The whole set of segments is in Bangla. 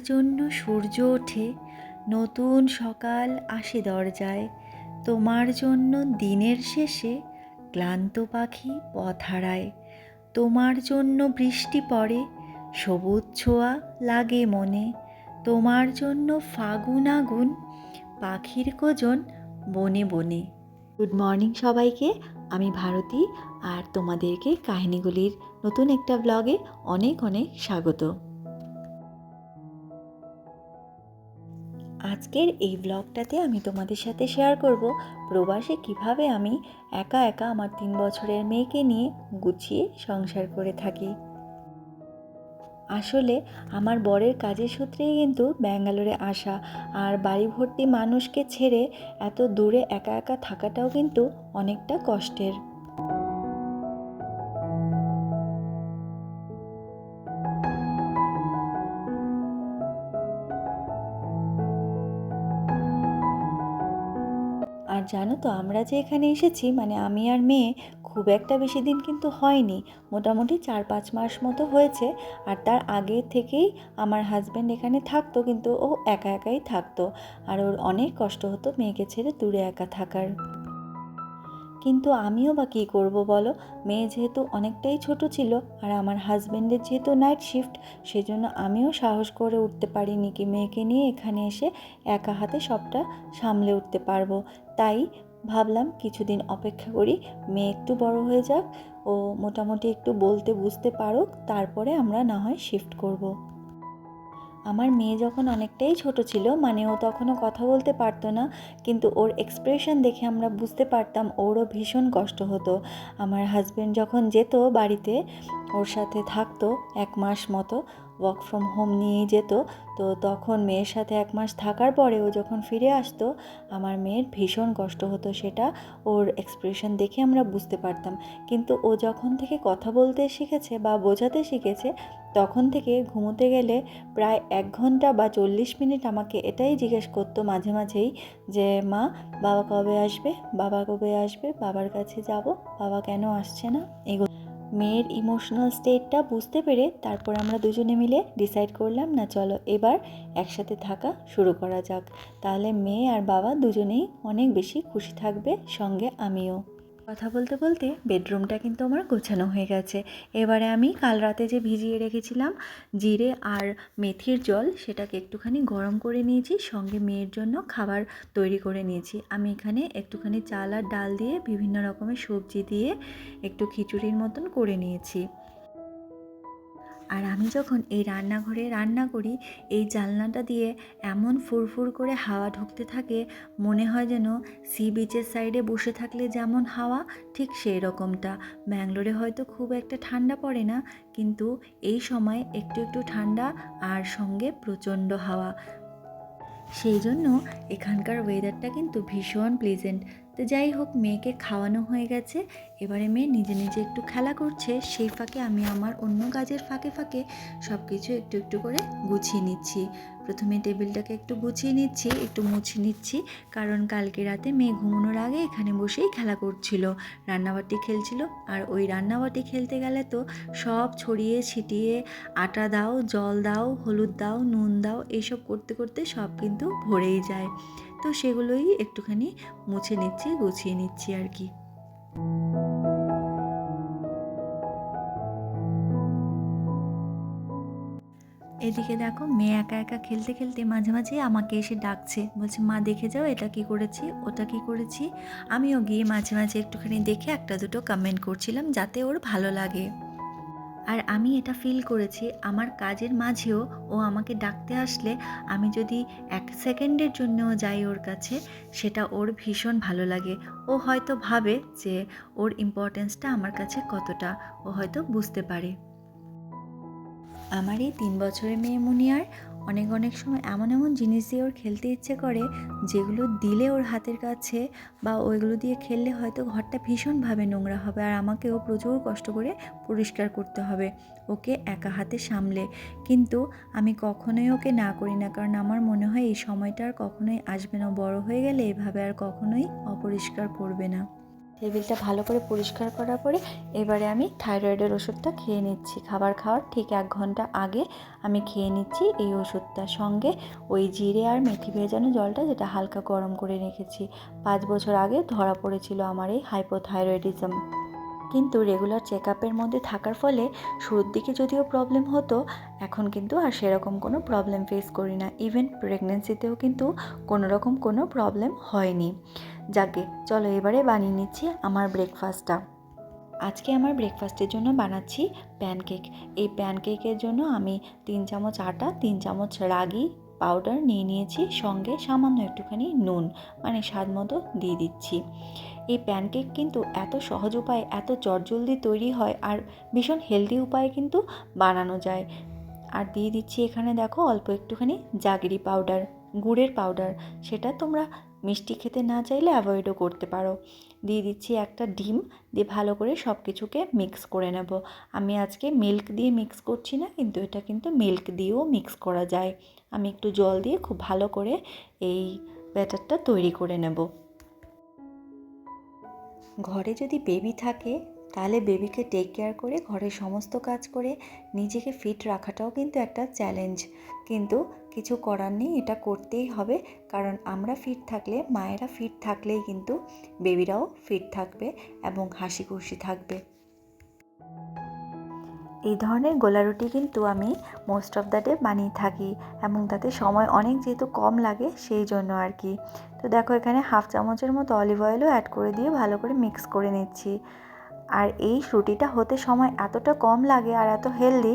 জন্য সূর্য ওঠে, নতুন সকাল আসে দরজায়। তোমার জন্য দিনের শেষে ক্লান্ত পাখি পথ হারায়। তোমার জন্য বৃষ্টি পড়ে, সবুজ ছোঁয়া লাগে মনে। তোমার জন্য ফাগুন আগুন, পাখির কোজন বনে বনে। গুড মর্নিং সবাইকে, আমি ভারতী, আর তোমাদেরকে কাহিনীগুলির নতুন একটা ব্লগে অনেক অনেক স্বাগত। আজকের এই ব্লগটাতে আমি তোমাদের সাথে শেয়ার করব প্রবাসে কীভাবে আমি একা একা আমার তিন বছরের মেয়েকে নিয়ে গুছিয়ে সংসার করে থাকি। আসলে আমার বরের কাজের সূত্রেই কিন্তু ব্যাঙ্গালোরে আসা আর বাড়ি ভর্তি মানুষকে ছেড়ে এত দূরে একা একা থাকাটাও কিন্তু অনেকটা কষ্টের। জানো তো, আমরা যে এখানে এসেছি মানে আমি আর মেয়ে, খুব একটা বেশি দিন কিন্তু হয়নি। মোটামুটি চার পাঁচ মাস মতো হয়েছে, আর তার আগে থেকেই আমার হাজব্যান্ড এখানে থাকতো, কিন্তু ও একা একাই থাকতো। আর ওর অনেক কষ্ট হতো মেয়েকে ছেড়ে দূরে একা থাকার। কিন্তু আমিও বা কী করব বলো মেয়ে যেহেতু অনেকটাই ছোট ছিল আর আমার হাজব্যান্ডের যেহেতু নাইট শিফট সেজন্য আমিও সাহস করে উঠতে পারিনি কি মেয়েকে নিয়ে এখানে এসে একা হাতে সবটা সামলে উঠতে পারব তাই ভাবলাম কিছুদিন অপেক্ষা করি, মেয়ে একটু বড় হয়ে যাক, ও মোটামুটি একটু বলতে বুঝতে পারুক, তারপরে আমরা না হয় শিফট করব। আমার মেয়ে যখন অনেকটাই ছোট ছিল মানে ও তখনও কথা বলতে পারতো না, কিন্তু ওর এক্সপ্রেশন দেখে আমরা বুঝতে পারতাম ওরও ভীষণ কষ্ট হতো। আমার হাজব্যান্ড যখন যেত বাড়িতে, ওর সাথে থাকতো এক মাস মতো ওয়ার্ক ফ্রম হোম নিয়েই যেত, তো তখন মেয়ের সাথে এক মাস থাকার পরে ও যখন ফিরে আসতো, আমার মেয়ের ভীষণ কষ্ট হতো সেটা ওর এক্সপ্রেশন দেখে আমরা বুঝতে পারতাম। কিন্তু ও যখন থেকে কথা বলতে শিখেছে বা বোঝাতে শিখেছে তখন থেকে ঘুমোতে গেলে প্রায় এক ঘণ্টা বা চল্লিশ মিনিট আমাকে এটাই জিজ্ঞেস করতো মাঝে মাঝেই যে, মা, বাবা কবে আসবে? বাবা কবে আসবে? বাবার কাছে যাব? বাবা কেন আসছে না? এগুলো মেয়ের ইমোশনাল স্টেটটা বুঝতে পেরে তারপর আমরা দুজনে মিলে ডিসাইড করলাম, না, চলো এবার একসাথে থাকা শুরু করা যাক। তাহলে মেয়ে আর বাবা দুজনেই অনেক বেশি খুশি থাকবে সঙ্গে আমিও। কথা বলতে বলতে বেডরুমটা কিন্তু আমার গোছানো হয়ে গেছে। এবারে আমি কাল রাতে যে ভিজিয়ে রেখেছিলাম জিরে আর মেথির জল, সেটাকে একটুখানি গরম করে নিয়েছি, সঙ্গে মেয়ের জন্য খাবার তৈরি করে নিয়েছি। আমি এখানে একটুখানি চাল আর ডাল দিয়ে বিভিন্ন রকমের সবজি দিয়ে একটু খিচুড়ির মতন করে নিয়েছি। আর আমি যখন এই রান্নাঘরে রান্না করি, এই জানলাটা দিয়ে এমন ফুরফুর করে হাওয়া ঢুকতে থাকে, মনে হয় যেন সি বিচের সাইডে বসে থাকলে যেমন হাওয়া, ঠিক সেই রকমটা ব্যাঙ্গলোরে হয়তো খুব একটা ঠান্ডা পড়ে না, কিন্তু এই সময় একটু একটু ঠান্ডা আর সঙ্গে প্রচণ্ড হাওয়া। সেই জন্য এখানকার ওয়েদারটা কিন্তু ভীষণ প্লেজেন্ট তো যাই হোক, মেয়েকে খাওয়ানো হয়ে গেছে। এবারে মেয়ে নিজে নিজে একটু খেলা করছে। সেই ফাঁকে আমি আমার অন্য কাজের ফাঁকে ফাঁকে সব কিছু একটু একটু করে গুছিয়ে নিচ্ছি। প্রথমে টেবিলটাকে একটু গুছিয়ে নিচ্ছি, একটু মুছে নিচ্ছি। কারণ কালকে রাতে মেয়ে ঘুমানোর আগে এখানে বসেই খেলা করছিল, রান্নাবাটি খেলছিল। আর ওই রান্নাবাটি খেলতে গেলে তো সব ছড়িয়ে ছিটিয়ে আটা দাও, জল দাও, হলুদ দাও, নুন দাও এইসব করতে করতে সব কিন্তু ভরেই যায়। তো সেগুলোই একটুখানি মুছে নিচ্ছি, গুছিয়ে নিচ্ছি আর কি। এদিকে দেখো মেয়ে একা একা খেলতে খেলতে মাঝে মাঝে আমাকে এসে ডাকছে। বলছে, মা, দেখে যাও এটা কি করেছি, ওটা কি করেছি। আমিও গিয়ে মাঝে মাঝে একটুখানি দেখে একটা দুটো কমেন্ট করছিলাম যাতে ওর ভালো লাগে। আর আমি এটা ফিল করেছি, আমার কাজের মাঝেও ও আমাকে ডাকতে আসলে আমি যদি এক সেকেন্ডের জন্যও যাই ওর কাছে, সেটা ওর ভীষণ ভালো লাগে। ও হয়তো ভাবে যে ওর ইম্পর্টেন্সটা আমার কাছে কতটা, ও হয়তো বুঝতে পারে। আমার এই তিন বছরের মেয়ে মুনিয়ার। অনেক অনেক সময় এমন এমন জিনিস দিয়ে ওর খেলতে ইচ্ছে করে, যেগুলো দিলে ওর হাতের কাছে বা ওইগুলো দিয়ে খেললে হয়তো ঘরটা ভীষণভাবে নোংরা হবে আর আমাকেও প্রচুর কষ্ট করে পরিষ্কার করতে হবে। ওকে একা হাতে সামলে। কিন্তু আমি কখনোই ওকে না করি না, কারণ আমার মনে হয় এই সময়টা আর কখনোই আসবে না। বড় হয়ে গেলে এভাবে আর কখনোই অপরিষ্কার করবে না। টেবিলটা ভালো করে পরিষ্কার করার পরে এবারে আমি থাইরয়েডের ওষুধটা খেয়ে নিচ্ছি। খাবার খাওয়ার ঠিক এক ঘণ্টা আগে আমি খেয়ে নিচ্ছি এই ওষুধটা সঙ্গে ওই জিরে আর মেথি ভেজানো জলটা যেটা হালকা গরম করে রেখেছি। পাঁচ বছর আগে ধরা পড়েছিল আমার এই হাইপোথাইরয়েডিজম কিন্তু রেগুলার চেক আপের মধ্যে থাকার ফলে শুরুর দিকে যদিও প্রবলেম হতো, এখন কিন্তু আর সেরকম কোনো প্রবলেম ফেস করি না। ইভেন প্রেগনেন্সিতেও কিন্তু কোনো রকম কোনো প্রবলেম হয়নি। যাকে, চলো এবারে বানিয়ে নিচ্ছি আমার ব্রেকফাস্টটা আজকে আমার ব্রেকফাস্টের জন্য বানাচ্ছি প্যানকেক এই প্যানকেকের জন্য আমি তিন চামচ আটা, তিন চামচ রাগি পাউডার নিয়ে নিয়েছি। সঙ্গে সামান্য একটুখানি নুন মানে স্বাদ মতো দিয়ে দিচ্ছি। এই প্যানকেক কিন্তু এত সহজ উপায়ে এত চটজলদি তৈরি হয় আর ভীষণ হেলদি উপায়ে কিন্তু বানানো যায়। আর দিয়ে দিচ্ছি এখানে দেখো অল্প একটুখানি জাগরি পাউডার গুড়ের পাউডার সেটা তোমরা মিষ্টি খেতে না চাইলে অ্যাভয়েডও করতে পারো। দিয়ে দিচ্ছি একটা ডিম, দিয়ে ভালো করে সব কিছুকে মিক্স করে নেব। আমি আজকে মিল্ক দিয়ে মিক্স করছি না, কিন্তু এটা কিন্তু মিল্ক দিয়েও মিক্স করা যায়। আমি একটু জল দিয়ে খুব ভালো করে এই ব্যাটারটা তৈরি করে নেব। ঘরে যদি বেবি থাকে, তাহলে বেবিকে টেক কেয়ার করে, ঘরের সমস্ত কাজ করে নিজেকে ফিট রাখাটাও কিন্তু একটা চ্যালেঞ্জ কিন্তু কিছু করার নেই, এটা করতেই হবে। কারণ আমরা ফিট থাকলে, মায়েরা ফিট থাকলেই কিন্তু বেবিরাও ফিট থাকবে এবং হাসি খুশি থাকবে। এই ধরনের গোলা রুটি কিন্তু আমি মোস্ট অফ দ্য ডে বানিয়ে থাকি এবং তাতে সময় অনেক যেহেতু কম লাগে সেই জন্য আর কি। তো দেখো এখানে হাফ চামচের মতো অলিভ অয়েলও অ্যাড করে দিয়ে ভালো করে মিক্স করে নিচ্ছি। আর এই রুটিটা হতে সময় এতটা কম লাগে আর এত হেলদি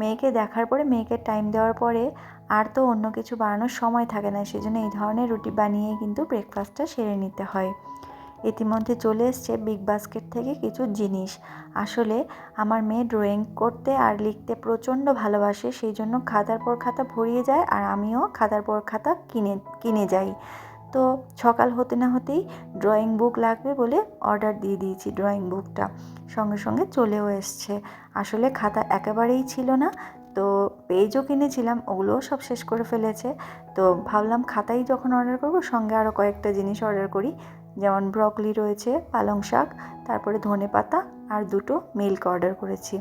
মেয়েকে দেখার পরে মেয়েকে টাইম দেওয়ার পরে আর তো অন্য কিছু বানানোর সময় থাকে না, সেজন্য এই ধরনের রুটি বানিয়ে কিন্তু ব্রেকফাস্টটা সেরে নিতে হয়। ইতিমধ্যে চলে এসছে বিগ বাস্কেট থেকে কিছু জিনিস। আসলে আমার মেয়ে ড্রয়িং করতে আর লিখতে প্রচণ্ড ভালোবাসে, সেই জন্য খাতার পর খাতা ভরিয়ে যায় আর আমিও খাতার পর খাতা কিনে কিনে যাই। তো সকাল হতে না হতেই ড্রয়িং বুক লাগবে বলে অর্ডার দিয়ে দিয়েছি ড্রয়িং বুকটা সঙ্গে সঙ্গে চলেও এসছে। আসলে খাতা একেবারেই ছিল না, তো পেজও কিনেছিলাম, ওগুলোও সব শেষ করে ফেলেছে। তো ভাবলাম খাতাই যখন অর্ডার করব, সঙ্গে আরও কয়েকটা জিনিস অর্ডার করি। যেমন ব্রকলি রয়েছে, পালং শাক, তারপরে ধনে পাতা আর দুটো মিল্ক অর্ডার করেছি।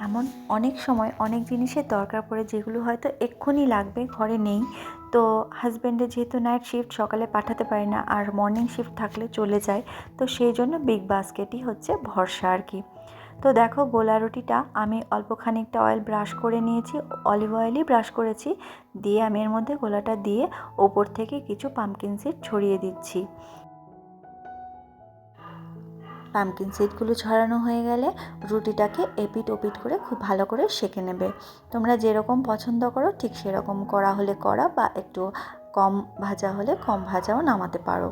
এমন অনেক সময় অনেক জিনিসের দরকার পড়ে যেগুলো হয়তো এক্ষুনি লাগবে, ঘরে নেই। তো হাজব্যান্ডের যেহেতু নাইট শিফট সকালে পাঠাতে পারি না আর মর্নিং শিফট থাকলে চলে যায়, তো সেই জন্য বিগ বাস্কেটই হচ্ছে ভরসা আর কি। তো দেখো গোলা রুটিটা আমি অল্প খানিকটা অয়েল ব্রাশ করে নিয়েছি অলিভ অয়েলই ব্রাশ করেছি, দিয়ে আমি এর মধ্যে গোলাটা দিয়ে ওপর থেকে কিছু পামকিন সিড ছড়িয়ে দিচ্ছি। পামকিন সিডগুলো ছড়ানো হয়ে গেলে রুটিটাকে এপিট ওপিট করে খুব ভালো করে সেঁকে নেবে। তোমরা যেরকম পছন্দ করো, ঠিক সেরকম করা হলে করা বা একটু কম ভাজা হলে কম ভাজাও নামাতে পারো।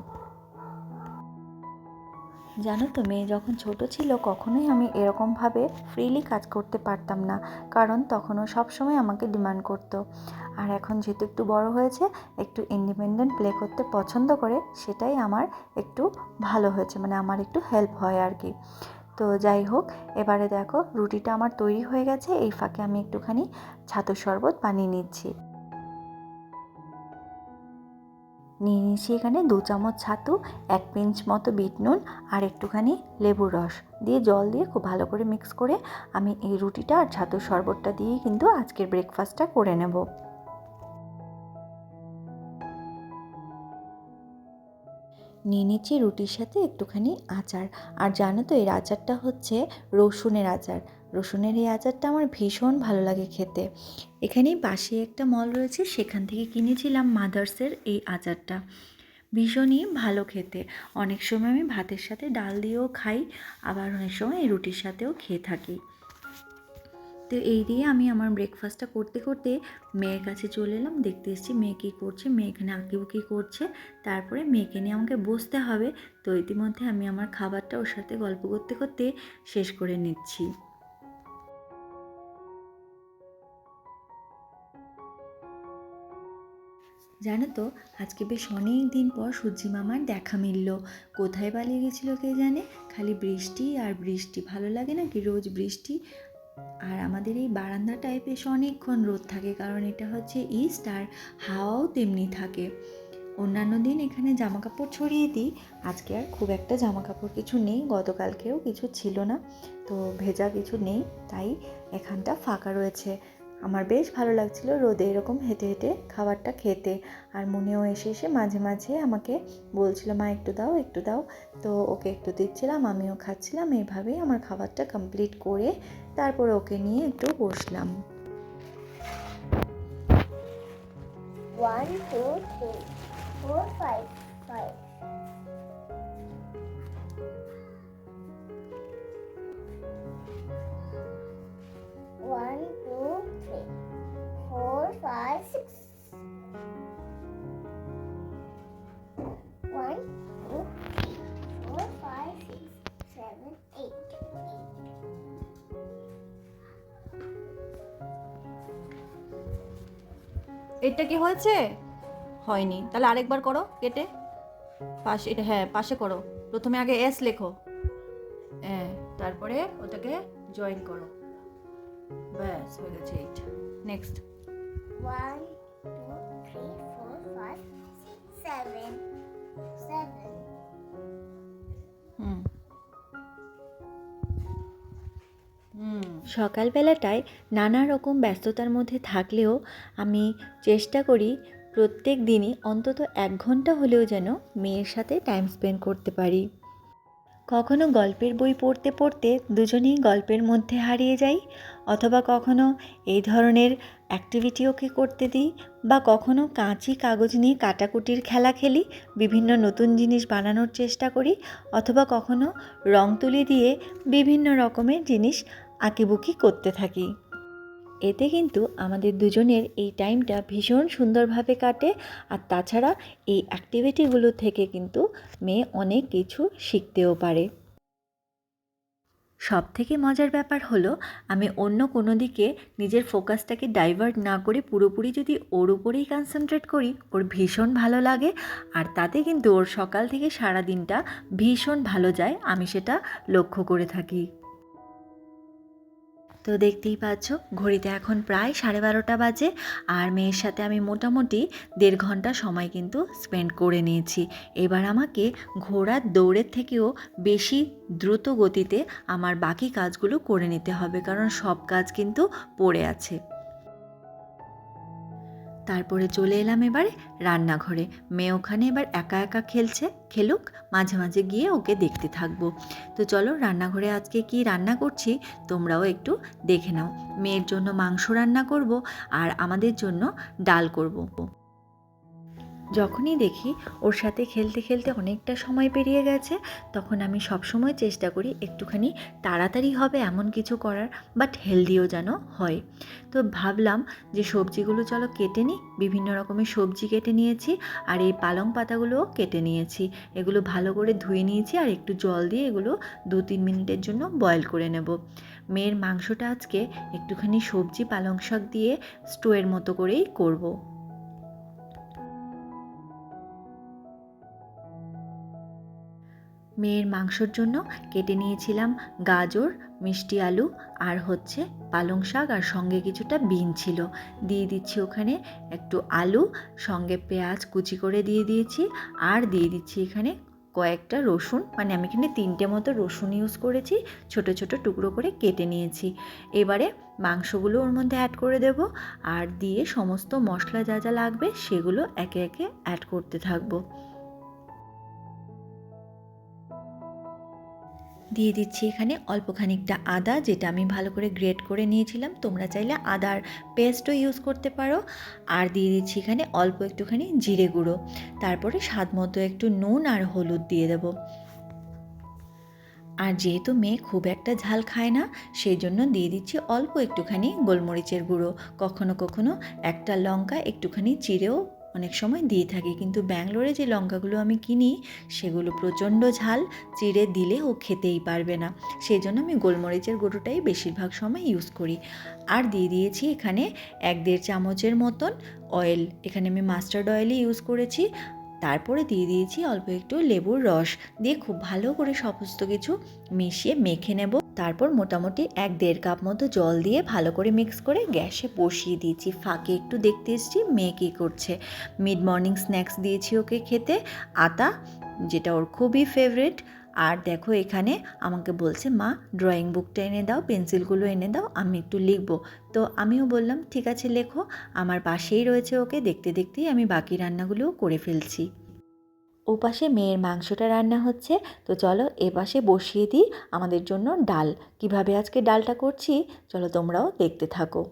জানো তো মেয়ে যখন ছোট ছিল কখনোই আমি এরকমভাবে ফ্রিলি কাজ করতে পারতাম না, কারণ তখনও সবসময় আমাকে ডিমান্ড করতো। আর এখন যেহেতু একটু বড় হয়েছে, একটু ইন্ডিপেন্ডেন্ট প্লে করতে পছন্দ করে, সেটাই আমার একটু ভালো হয়েছে মানে আমার একটু হেল্প হয় আর কি। তো যাই হোক, এবারে দেখো, রুটিটা আমার তৈরি হয়ে গেছে, এই ফাঁকে আমি একটুখানি ছাতুর শরবত বানিয়ে নিচ্ছি। নিয়ে নিয়েছি এখানে দু চামচ ছাতু, এক পিঞ্চ মতো বিট নুন আর একটুখানি লেবুর রস। দিয়ে জল দিয়ে খুব ভালো করে মিক্স করে আমি এই রুটিটা আর ছাতুর শরবতটা দিয়েই কিন্তু আজকের ব্রেকফাস্টটা করে নেব। নিয়ে নিচ্ছি রুটির সাথে একটুখানি আচার। আর জানো তো এর আচারটা হচ্ছে রসুনের আচার। রসুনের এই আচারটা আমার ভীষণ ভালো লাগে খেতে। এখানেই পাশে একটা মল রয়েছে, সেখান থেকে কিনেছিলাম মাদার্সের এই আচারটা। ভীষণই ভালো খেতে। অনেক সময় আমি ভাতের সাথে ডাল দিয়েও খাই, আবার অনেক সময় রুটির সাথেও খেয়ে থাকি। তো এই দিয়ে আমি আমার ব্রেকফাস্টটা করতে করতে মেয়ের কাছে চলে এলাম, দেখতে এসেছি মেয়ে কী করছে, মেয়ে এখানে আঁকিবুকি করছে। তারপরে মেয়েকে নিয়ে আমাকে বসতে হবে, তো ইতিমধ্যে আমি আমার খাবারটা ওর সাথে গল্প করতে করতে শেষ করে নিচ্ছি। জানো তো, আজকে বেশ অনেক দিন পর সূর্যি মামার দেখা মিলল। কোথায় পালিয়ে গেছিল কে জানে? খালি বৃষ্টি আর বৃষ্টি। ভালো লাগে না কি রোজ বৃষ্টি? আর আমাদের এই বারান্দাটায় বেশ অনেকক্ষণ রোদ থাকে, কারণ এটা হচ্ছে ইস্ট আর হাওয়াও তেমনি থাকে। অন্যান্য দিন এখানে জামা কাপড় ছড়িয়ে দিই। আজকে আর খুব একটা জামা কাপড় কিছু নেই, গতকালকেও কিছু ছিল না। তো ভেজা কিছু নেই, তাই এখানটা ফাঁকা রয়েছে। আমার বেশ ভালো লাগছিল রোদে এরকম হেঁটে হেঁটে খাবারটা খেতে। আর মনেও এসে এসে মাঝে মাঝে আমাকে বলছিল মা একটু দাও একটু দাও। তো ওকে একটু দিচ্ছিলাম আমিও খাচ্ছিলাম। এইভাবেই আমার খাবারটা কমপ্লিট করে তারপর ওকে নিয়ে একটু বসলাম। One, two, three, four, five, five. এটা কি হয়েছে? হয়নি। তাহলে আরেকবার করো কেটে। পাশে, এটা হ্যাঁ পাশে করো। প্রথমে আগে এস লেখো। হ্যাঁ তারপরে ওটাকে জয়েন করো। ব্যাস, হয়ে গেছে এইটা next one two three four five six seven. সকালবেলাটায় নানা রকম ব্যস্ততার মধ্যে থাকলেও আমি চেষ্টা করি প্রত্যেক দিনই অন্তত এক ঘণ্টা হলেও যেন মেয়ের সাথে টাইম স্পেন্ড করতে পারি। কখনো গল্পের বই পড়তে পড়তে দুজনেই গল্পের মধ্যে হারিয়ে যাই, অথবা কখনো এই ধরনের অ্যাক্টিভিটি ওকে করতে দিই, বা কখনো কাঁচি কাগজ নিয়ে কাটাকুটির খেলা খেলি, বিভিন্ন নতুন জিনিস বানানোর চেষ্টা করি, অথবা কখনো রং তুলি দিয়ে বিভিন্ন রকমের জিনিস আঁকিবুকি করতে থাকি। এতে কিন্তু আমাদের দুজনের এই টাইমটা ভীষণ সুন্দরভাবে কাটে আর তাছাড়া এই অ্যাক্টিভিটিগুলো থেকে কিন্তু মেয়ে অনেক কিছু শিখতেও পারে। সব থেকে মজার ব্যাপার হলো, আমি অন্য কোনো দিকে নিজের ফোকাসটাকে ডাইভার্ট না করে পুরোপুরি যদি ওর উপরেই কনসেন্ট্রেট করি, ওর ভীষণ ভালো লাগে আর তাতে কিন্তু ওর সকাল থেকে সারা দিনটা ভীষণ ভালো যায়, আমি সেটা লক্ষ্য করে থাকি। তো দেখতেই পাচ্ছ, ঘড়িতে এখন প্রায় সাড়ে বারোটা বাজে আর মেয়ের সাথে আমি মোটামুটি দেড় ঘণ্টা সময় কিন্তু স্পেন্ড করে নিয়েছি। এবার আমাকে ঘোড়ার দৌড়ের থেকেও বেশি দ্রুত গতিতে আমার বাকি কাজগুলো করে নিতে হবে, কারণ সব কাজ কিন্তু পড়ে আছে। তারপরে চলে এলাম এবারে রান্নাঘরে। মেয়ে ওখানে এবার একা একা খেলছে, খেলুক, মাঝে মাঝে গিয়ে ওকে দেখতে থাকব। তো চলো রান্নাঘরে আজকে কি রান্না করছি, তোমরাও একটু দেখে নাও। মেয়ের জন্য মাংস রান্না করব আর আমাদের জন্য ডাল করব। যখনই দেখি ওর সাথে খেলতে খেলতে অনেকটা সময় পেরিয়ে গেছে, তখন আমি সবসময় চেষ্টা করি একটুখানি তাড়াতাড়ি হবে এমন কিছু করার বাট হেলদিও যেন হয়। তো ভাবলাম যে সবজিগুলো চলো কেটে নিই, বিভিন্ন রকমের সবজি কেটে নিয়েছি, আর এই পালং পাতাগুলোও কেটে নিয়েছি। এগুলো ভালো করে ধুয়ে নিয়েছি আর একটু জল দিয়ে এগুলো দু তিন মিনিটের জন্য বয়েল করে নেব। মেয়ের মাংসটা আজকে একটুখানি সবজি পালং শাক দিয়ে স্টোয়ের মতো করেই করব। মেয়ের মাংসর জন্য কেটে নিয়েছিলাম গাজর, মিষ্টি আলু আর হচ্ছে পালং শাক আর সঙ্গে কিছুটা বিন ছিল। দিয়ে দিচ্ছি ওখানে একটু আলু, সঙ্গে পেঁয়াজ কুচি করে দিয়ে দিয়েছি আর দিয়ে দিচ্ছি এখানে কয়েকটা রসুন। মানে আমি এখানে তিনটে মতো রসুন ইউজ করেছি, ছোট ছোট টুকরো করে কেটে নিয়েছি। এবারে মাংসগুলো ওর মধ্যে অ্যাড করে দেব আর দিয়ে সমস্ত মশলা যা যা লাগবে সেগুলো একে একে অ্যাড করতে থাকব। দিয়ে দিচ্ছি এখানে অল্প খানিকটা আদা, যেটা আমি ভালো করে গ্রেট করে নিয়েছিলাম। তোমরা চাইলে আদার পেস্টও ইউজ করতে পারো। আর দিয়ে দিচ্ছি এখানে অল্প একটুখানি জিরে গুঁড়ো। তারপরে স্বাদ মতো একটু নুন আর হলুদ দিয়ে দেব। আর যেহেতু মেয়ে খুব একটা ঝাল খায় না সেই জন্য দিয়ে দিচ্ছি অল্প একটুখানি গোলমরিচের গুঁড়ো। কখনো কখনো একটা লঙ্কা একটুখানি চিড়েও অনেক সময় দিয়ে থাকি। কিন্তু ব্যাঙ্গালোরে যে লঙ্কাগুলো আমি কিনি, সেগুলো প্রচণ্ড ঝাল, চিড়ে দিলে ও খেতেই পারবে না। সেই জন্য আমি গোলমরিচের গুঁড়োটাই বেশিরভাগ সময় ইউজ করি। আর দিয়ে দিয়েছি এখানে এক দেড় চামচের মতন অয়েল এখানে আমি মাস্টার্ড অয়েলই ইউজ করেছি। তারপরে দিয়ে দিয়েছি অল্প একটু লেবুর রস। দিয়ে খুব ভালো করে সমস্ত কিছু মিশিয়ে মেখে নেব। তারপর মোটামুটি এক দেড় কাপ মতো জল দিয়ে ভালো করে মিক্স করে গ্যাসে বসিয়ে দিয়েছি। ফাঁকে একটু দেখতে এসেছি, মেয়ে কী করছে? মিড মর্নিং স্ন্যাক্স দিয়েছি ওকে খেতে। আতা, যেটা ওর খুবই ফেভারিট আর দেখো এখানে আমাকে বলছে, মা ড্রয়িং বুকটা এনে দাও পেন্সিলগুলো এনে দাও, আমি একটু লিখব। তো আমিও বললাম, ঠিক আছে, লেখো। আমার পাশেই রয়েছে ওকে, দেখতে দেখতেই আমি বাকি রান্নাগুলোও করে ফেলছি। ও পাশে মেয়ের মাংসটা রান্না হচ্ছে। তো চলো এপাশে পাশে বসিয়ে দিই আমাদের জন্য ডাল। কীভাবে আজকে ডালটা করছি? চলো তোমরাও দেখতে থাকো।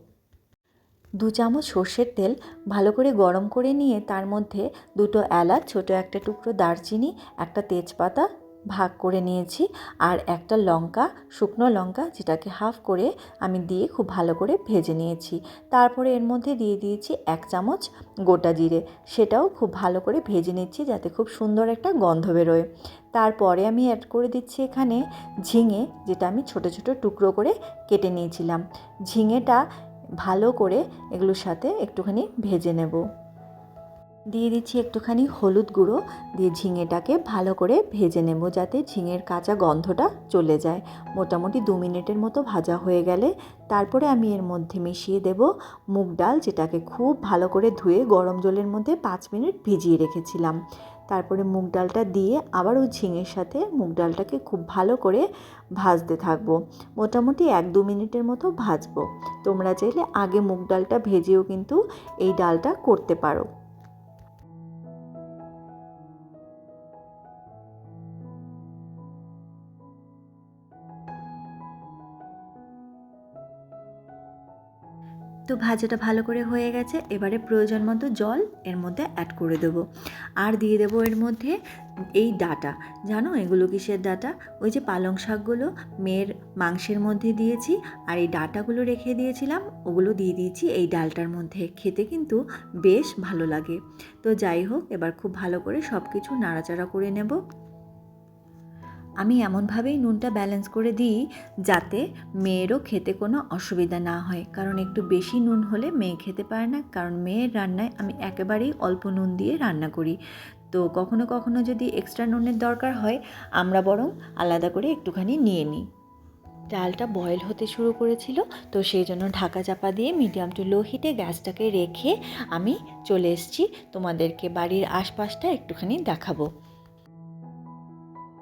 দু চামচ সর্ষের তেল ভালো করে গরম করে নিয়ে তার মধ্যে দুটো এলাচ, ছোট একটা টুকরো দারচিনি, একটা তেজপাতা ভাগ করে নিয়েছি। আর একটা লঙ্কা, শুকনো লঙ্কা, যেটাকে হাফ করে আমি দিয়ে খুব ভালো করে ভেজে নিয়েছি। তারপরে এর মধ্যে দিয়ে দিয়েছি এক চামচ গোটা জিরে। সেটাও খুব ভালো করে ভেজে নিচ্ছি যাতে খুব সুন্দর একটা গন্ধ বেরোয়। তারপরে আমি অ্যাড করে দিচ্ছি এখানে ঝিঙে, যেটা আমি ছোট ছোট টুকরো করে কেটে নিয়েছিলাম। ঝিঙেটা ভালো করে এগুলোর সাথে একটুখানি ভেজে নেব। দিয়ে দিচ্ছি একটুখানি হলুদ গুঁড়ো, দিয়ে ঝিঙেটাকে ভালো করে ভেজে নেব যাতে ঝিঙের কাঁচা গন্ধটা চলে যায়। মোটামুটি দু মিনিটের মতো ভাজা হয়ে গেলে তারপরে আমি এর মধ্যে মিশিয়ে দেব মুগ ডাল, যেটাকে খুব ভালো করে ধুয়ে গরম জলের মধ্যে পাঁচ মিনিট ভিজিয়ে রেখেছিলাম। তারপরে মুগ ডালটা দিয়ে আবার ওই ঝিঙের সাথে মুগ ডালটাকে খুব ভালো করে ভাজতে থাকব। মোটামুটি এক দু মিনিটের মতো ভাজবো। তোমরা চাইলে আগে মুগ ডালটা ভেজেও কিন্তু এই ডালটা করতে পারো। তো ভাজাটা ভালো করে হয়ে গেছে। এবারে প্রয়োজন মতো জল এর মধ্যে অ্যাড করে দেবো। আর দিয়ে দেবো এর মধ্যে এই ডাটা। জানো এগুলো কিসের ডাটা? ওই যে পালং শাকগুলো মেয়ের মাংসের মধ্যে দিয়েছি আর এই ডাটাগুলো রেখে দিয়েছিলাম। ওগুলো দিয়ে দিয়েছি এই ডালটার মধ্যে। খেতে কিন্তু বেশ ভালো লাগে। তো যাই হোক, এবার খুব ভালো করে সব কিছু নাড়াচাড়া করে নেব। আমি এমনভাবেই নুনটা ব্যালেন্স করে দিই যাতে মেয়েরও খেতে কোনো অসুবিধা না হয়। কারণ একটু বেশি নুন হলে মেয়ে খেতে পারে না। কারণ মেয়ের রান্নায় আমি একেবারেই অল্প নুন দিয়ে রান্না করি। তো কখনো কখনো যদি এক্সট্রা নুনের দরকার হয়, আমরা বরং আলাদা করে একটুখানি নিয়ে নিই। ডালটা বয়েল হতে শুরু করেছিল, তো সেই জন্য ঢাকা চাপা দিয়ে মিডিয়াম টু লো হিটে গ্যাসটাকে রেখে আমি চলে এসেছি। তোমাদেরকে বাড়ির আশপাশটা একটুখানি দেখাবো।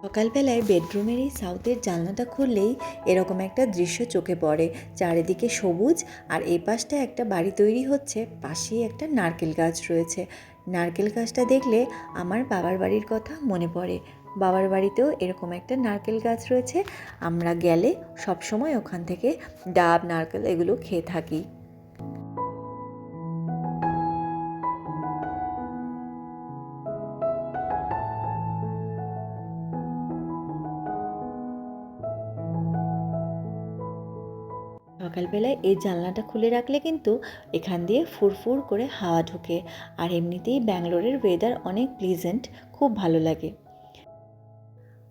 সকালবেলায় বেডরুমের এই সাউথের জানলাটা খুললেই এরকম একটা দৃশ্য চোখে পড়ে। চারিদিকে সবুজ আর এই পাশটা একটা বাড়ি তৈরি হচ্ছে, পাশেই একটা নারকেল গাছ রয়েছে। নারকেল গাছটা দেখলে আমার বাবার বাড়ির কথা মনে পড়ে। বাবার বাড়িতেও এরকম একটা নারকেল গাছ রয়েছে। আমরা গেলে সবসময় ওখান থেকে ডাব, নারকেল এগুলো খেয়ে থাকি। সকালবেলায় এই জানলাটা খুলে রাখলে কিন্তু এখান দিয়ে ফুরফুর করে হাওয়া ঢোকে। আর এমনিতেই ব্যাঙ্গালোরের ওয়েদার অনেক প্লিজেন্ট খুব ভালো লাগে।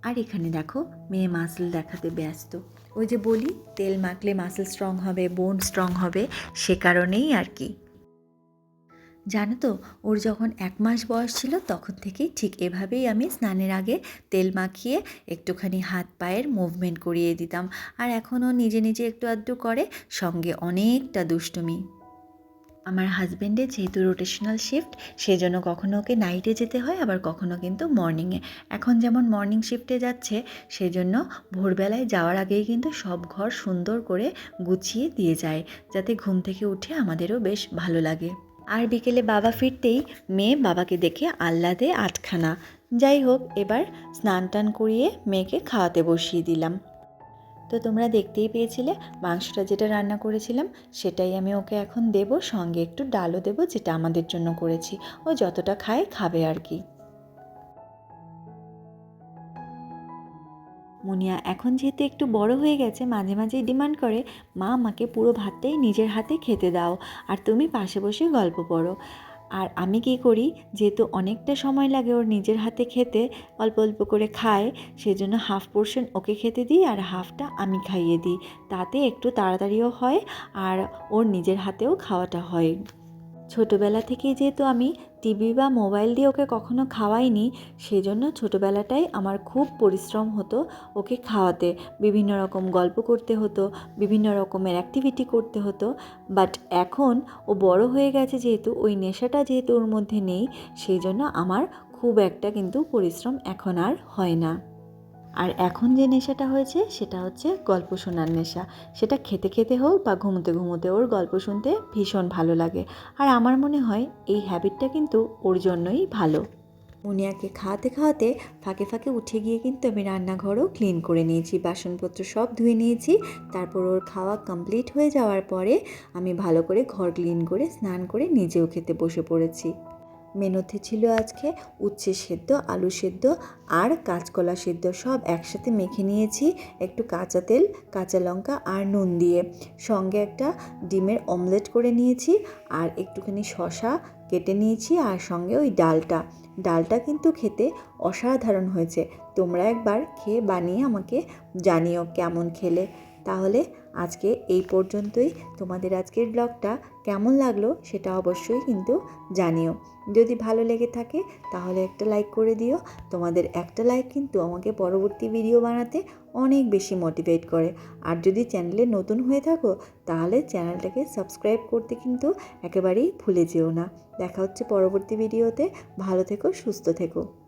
আর এখানে দেখো, মেয়ে মাসল দেখাতে ব্যস্ত। ওই যে বলি, তেল মাখলে মাসল স্ট্রং হবে বোন স্ট্রং হবে, সে কারণেই আর কি। জানো তো, ওর যখন এক মাস বয়স ছিল, তখন থেকেই ঠিক এভাবেই আমি স্নানের আগে তেল মাখিয়ে একটুখানি হাত পায়ের মুভমেন্ট করিয়ে দিতাম। আর এখনও নিজে নিজে একটু আধটু করে, সঙ্গে অনেকটা দুষ্টুমি। আমার হাজব্যান্ডের যেহেতু রোটেশনাল শিফট সেই জন্য কখনো ওকে নাইটে যেতে হয়, আবার কখনো কিন্তু মর্নিংয়ে এখন যেমন মর্নিং শিফটে যাচ্ছে সেই জন্য ভোরবেলায় যাওয়ার আগেই কিন্তু সব ঘর সুন্দর করে গুছিয়ে দিয়ে যায়, যাতে ঘুম থেকে উঠে আমাদেরও বেশ ভালো লাগে। আর বিকেলে বাবা ফিরতেই মেয়ে বাবাকে দেখে আহ্লাদে আটখানা। যাই হোক, এবার স্নান টান করিয়ে মেয়েকে খাওয়াতে বসিয়ে দিলাম। তো তোমরা দেখতেই পেয়েছিলে, মাংসটা যেটা রান্না করেছিলাম, সেটাই আমি ওকে এখন দেব। সঙ্গে একটু ডালও দেব, যেটা আমাদের জন্য করেছি। ও যতটা খায়, খাবে আর কি। মুনিয়া এখন যেহেতু একটু বড় হয়ে গেছে, মাঝে মাঝেই ডিমান্ড করে, মা, আমাকে পুরো ভাতটাই নিজের হাতে খেতে দাও আর তুমি পাশে বসে গল্প পড়ো। আর আমি কি করি, যেহেতু অনেকটা সময় লাগে ওর নিজের হাতে খেতে, অল্প অল্প করে খায়, সেজন্য হাফ পোর্শন ওকে খেতে দিই আর হাফটা আমি খাইয়ে দিই। তাতে একটু তাড়াতাড়িও হয় আর ওর নিজের হাতেও খাওয়াটা হয়। ছোটোবেলা থেকেই যেহেতু আমি টিভি বা মোবাইল দিয়ে ওকে কখনো খাওয়াইনি, সেজন্য ছোটোবেলাটাই আমার খুব পরিশ্রম হতো ওকে খাওয়াতে। বিভিন্ন রকম গল্প করতে হতো, বিভিন্ন রকমের অ্যাক্টিভিটি করতে হতো। বাট এখন ও বড় হয়ে গেছে যেহেতু, ওই নেশাটা যেহেতু ওর মধ্যে নেই, সেই জন্য আমার খুব একটা কিন্তু পরিশ্রম এখন আর হয় না। আর এখন যে নেশাটা হয়েছে, সেটা হচ্ছে গল্প শোনার নেশা। সেটা খেতে খেতে হোক বা ঘুমোতে ঘুমোতে ওর গল্প শুনতে ভীষণ ভালো লাগে। আর আমার মনে হয় এই হ্যাবিটটা কিন্তু ওর জন্যই ভালো। মুনিয়াকে খাওয়াতে খাওয়াতে ফাঁকে ফাঁকে উঠে গিয়ে কিন্তু আমি রান্নাঘরও ক্লিন করে নিয়েছি, বাসনপত্র সব ধুয়ে নিয়েছি। তারপর ওর খাওয়া কমপ্লিট হয়ে যাওয়ার পরে আমি ভালো করে ঘর ক্লিন করে স্নান করে নিজেও খেতে বসে পড়েছি। মেনুতে ছিল আজকে, উচ্ছে সেদ্ধ, আলু সেদ্ধ আর কাঁচকলা সেদ্ধ সব একসাথে মেখে নিয়েছি একটু কাঁচা তেল, কাঁচা লঙ্কা আর নুন দিয়ে। সঙ্গে একটা ডিমের অমলেট করে নিয়েছি আর একটুখানি শশা কেটে নিয়েছি আর সঙ্গে ওই ডালটা। ডালটা কিন্তু খেতে অসাধারণ হয়েছে। তোমরা একবার খেয়ে বানিয়ে আমাকে জানিও কেমন খেলে। তাহলে আজকে এই পর্যন্তই। তোমাদের আজকের ব্লগটা কেমন লাগল সেটা অবশ্যই কিন্তু জানিও। যদি ভালো লেগে থাকে তাহলে একটা লাইক করে দিও। তোমাদের একটা লাইক কিন্তু আমাকে পরবর্তী ভিডিও বানাতে অনেক বেশি মোটিভেট করে। আর যদি চ্যানেলে নতুন হয়ে থাকো তাহলে চ্যানেলটাকে সাবস্ক্রাইব করতে কিন্তু একেবারেই ভুলে যেও না। দেখা হচ্ছে পরবর্তী ভিডিওতে ভালো থেকো, সুস্থ থেকো।